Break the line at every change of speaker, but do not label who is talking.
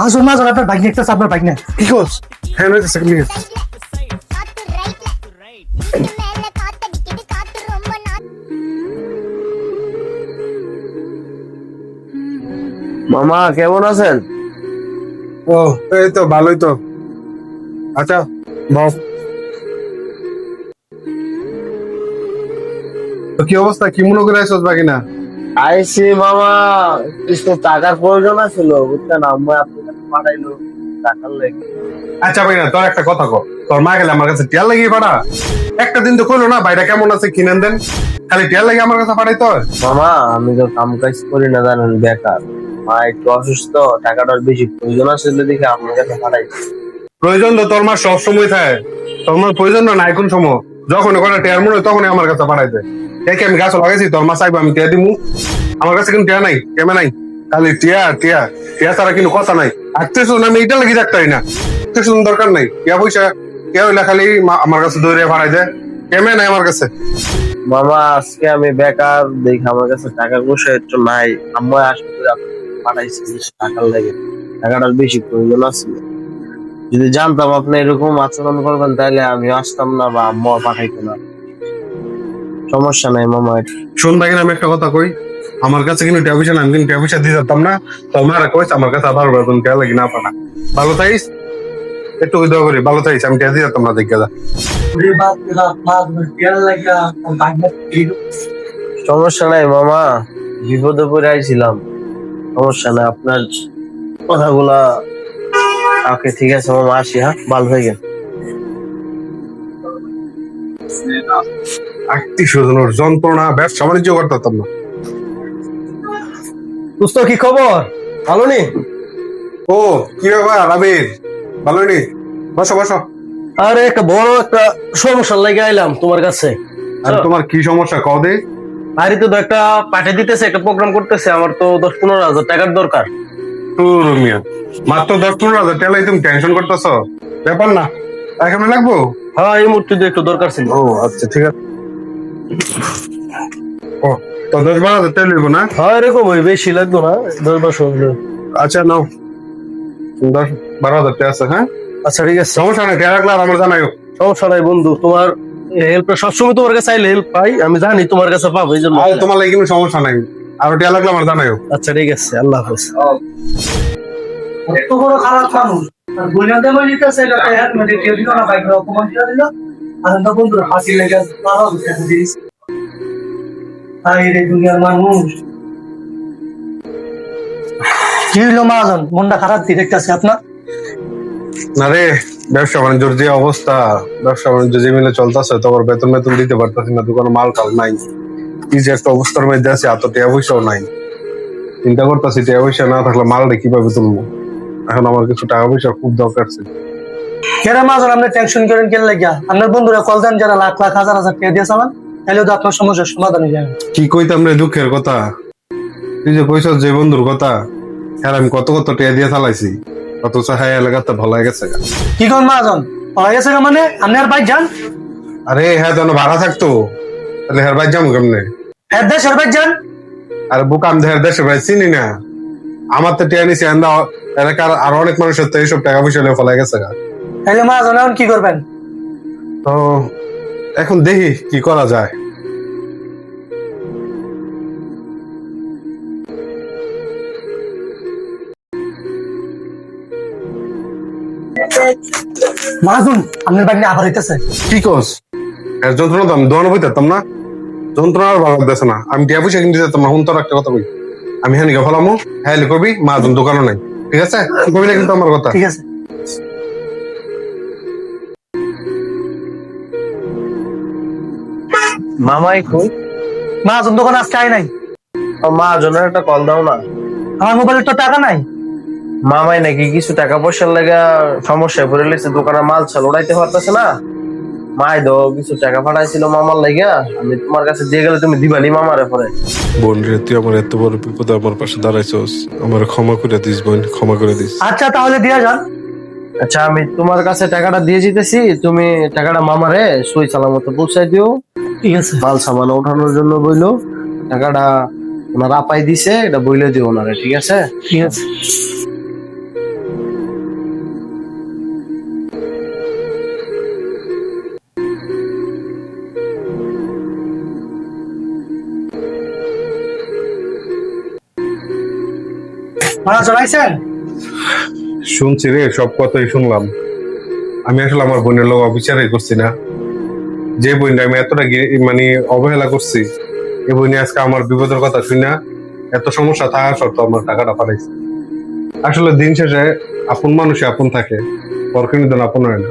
মাঝর মাঝর আপনার বাইক নিয়ে আপনার বাইক নিয়ে।
কি করছ? হ্যাঁ
নিয়ে।
মামা কেমন আছেন?
ও এই তো ভালোই তো। আচ্ছা বাস তো কি অবস্থা? কি মনে করে আসছ বাকি না
আইসি মামা কিছু টাকার প্রয়োজন আছিল বুঝছেন? আম্মা আপনার পাঠাইলো টাকার লেগে।
আচ্ছা ভাই না তোর একটা কথা কর তোর মা গেলে আমার কাছে টিয়ার লাগিয়ে পাঠা। একটা দিন তো কইলো না বাইরে কেমন আছে কিনেন দেন। খালি টিয়ার লাগে আমার কাছে পাঠাই তোর
মামা আমি তো কাম কাজ করি না জানেন বেকার। মা একটু অসুস্থ টাকাটার বেশি প্রয়োজন আছিল দেখে আপনার কাছে পাঠাইছি
প্রয়োজন তো তোর মা সব সময় থাকে। তোর মার প্রয়োজন না নাই কোন সময়। যখন কোনো টিয়ার মনে তখনই আমার কাছে পাঠাইতে একে আমি গাছ লাগাইছি, তোর মা চাইব আমি টিয়া দিমু। আমার কাছে কিন্তু টিয়া নাই কেমন নাই। খালি টিয়া টিয়া। টিয়া ছাড়া কিন্তু কথা নাই। আত্মীয় স্বজন আমি এটা লাগি রাখতে না। আত্মীয় স্বজন দরকার নাই। টিয়া পয়সা, টিয়া হইলে খালি আমার কাছে দৌড়ে ভাড়াই দেয়। কেমন নাই আমার কাছে।
মামা আজকে আমি বেকার, দেখি আমার কাছে টাকা পয়সা একটু নাই। আম্মা আসলে পাঠাইছি টাকার লেগে। টাকাটার বেশি প্রয়োজন আছিল যদি জানতাম আপনি এরকম আচরণ করবেন তাহলে আমি আসতাম না বা আম্মা পাঠাইতো না। সমস্যা নাই মামা।
শোন ভাই আমি একটা কথা কই। আমার কাছে কিন্তু পয়সা আমি কিন্তু পয়সা দিয়ে যেতাম না। তোর মারা কইছে আমার কাছে আবার বেতন টিয়া লাগি না পানা ভালো থাইস একটু দোয়া করি ভালো থাইস আমি দিয়ে যেতাম না দেখে যা।
সমস্যা নাই মামা বিপদে পড়ে আইছিলাম। সমস্যা নাই আপনার কথাগুলা ওকে ঠিক আছে মামা আসি হ্যাঁ? ভালো থাকেন
আত্মীয় স্বজনের যন্ত্রণা ব্যবসা বাণিজ্য করতাম না।
দোস্ত কি খবর? ভালো নি?
ও কি ব্যাপার আবির? ভালো নি? বসো বসো।
আরে একটা বড় একটা সমস্যা লাগে আইলাম তোমার কাছে।
আর তোমার কি সমস্যা? কও দে।
বাড়িতে তো একটা পাঠিয়ে দিতেছে একটা প্রোগ্রাম করতেছে আমার তো দশ পনেরো হাজার টাকার দরকার।
মাত্র দশ পনেরো হাজার টেলাই তুমি টেনশন করতেছ? ব্যাপার না। এখানে লাগবো?
হ্যাঁ এই মুহূর্তে একটু দরকার ছিল।
ও আচ্ছা ঠিক আছে। ও তো দশ বারো হাজার তেল না?
হ্যাঁ এরকম ওই বেশি লাগতো না দশ হলো।
আচ্ছা নাও। দশ বারো হাজার টাকা আছে হ্যাঁ?
আচ্ছা ঠিক আছে।
সমস্যা নাই টাকা রাখলে আর আমার জানাইও।
সমস্যা নাই বন্ধু তোমার হেল্প সবসময় তোমার কাছে চাইলে হেল্প পাই আমি জানি তোমার কাছে পাবো এই জন্য।
তোমার লাগে কোনো সমস্যা নাই। আর লাগলে আমার জানাইও।
আচ্ছা ঠিক আছে আল্লাহ হাফেজ।
এত বড় খারাপ মানুষ। দিতেছে এটা হ্যাঁ মানে কেউ দিল না বাইক অপমান করে দিল। আর ফাঁসি লেগে তারাও দিস তাই রে দুনিয়ার মানুষ।
কি হইল মহাজন? মনটা খারাপ দিয়ে দেখতেছে আপনার?
না রে ব্যবসা বাণিজ্যের যে অবস্থা ব্যবসা বাণিজ্য যে মিলে চলতেছে তোমার বেতন বেতন দিতে পারতেছি না দোকানে মাল টাল নাই। কি যে একটা অবস্থার মধ্যে আছে এত টাকা পয়সাও নাই। চিন্তা করতেছি টাকা পয়সা না থাকলে মালটা কীভাবে তুলবো? এখন আমার কিছু টাকা পয়সা খুব দরকার ছিল।
কেরা মহাজন আপনি টেনশন করেন কেন লাগিয়া? আপনার বন্ধুরা কল দেন যারা লাখ লাখ হাজার হাজার টাকা দিয়ে চালান তাহলে তো আপনার সমস্যার সমাধান হয়ে যাবে।
কি কইতাম রে দুঃখের কথা? তুই যে কইস যে বন্ধুর কথা হ্যাঁ আমি কত কত টাকা দিয়ে চালাইছি অথচ হ্যাঁ এলাকাতে ভালো হয়ে গেছে
কি কোন মহাজন হয়ে গেছে গা মানে? আপনি আর বাইক যান।
আরে হ্যাঁ যেন ভাড়া থাকতো তাহলে হ্যাঁ বাইর যাব কেমনে?
হ্যাঁ দেশ আর বাইক যান
আর বুকাম ভাই চিনি না। আমার তো টিয়া নিছি আন্দা এলাকার আর অনেক মানুষের তো এইসব টাকা পয়সা ফলাই গেছে গা।
তাহলে এখন কি করবেন?
তো এখন দেখি কি করা যায়।
মহাজন আপনার নিয়ে আবার হইতেছে।
কি কস? এর যন্ত্রণা তো আমি দোয়ানো না। যন্ত্রণা আর ভালো না। আমি টিয়া পয়সা কিনতে যেতাম না একটা কথা বলি আমি হ্যাঁ নিকে ফলামো হ্যাঁ করবি মা দোকানও নাই। ঠিক আছে? কবি না কিন্তু আমার কথা।
ঠিক আছে।
মামাই কই?
মহাজন দোকান আজকে আয় নাই।
মা জনের একটা কল দাও না।
আমার মোবাইলে তো টাকা নাই।
মামাই নাকি কিছু টাকা পয়সার লাগা সমস্যায় পড়ে লেগেছে দোকানে মাল ছাল উড়াইতে পারতেছে না। মাই দো কিছু টাকা পাঠাইছিল মামার লাগা আমি তোমার কাছে দিয়ে গেলে তুমি দিবানি মামারে পরে।
বোন রে তুই আমার এত বড় বিপদে আমার পাশে দাঁড়াইছস। আমার ক্ষমা করে দিস বোন ক্ষমা করে দিস।
আচ্ছা তাহলে দিয়া যান।
আচ্ছা আমি তোমার কাছে টাকাটা দিয়ে যেতেছি তুমি টাকাটা মামারে সই সালামত পৌঁছাই দিও।
ঠিক আছে।
মাল সামান ওঠানোর জন্য বইলো টাকাটা ওনার আপাই দিছে এটা বইলে দিও ওনারে ঠিক আছে?
ঠিক আছে। মহাজন আইছেন
শুনছি রে, সব কথাই শুনলাম। আমি আসলে আমার বোনের লোক অবিচারই করছি না। যে বোনটা আমি এতটা মানে অবহেলা করছি এই বোনে আজকে আমার বিপদের কথা শুনে এত সমস্যা থাকা সত্ত্বেও আমার টাকাটা পাঠাইছে। আসলে দিন শেষে আপন মানুষে আপন থাকে পরকে নিধন আপন হয় না।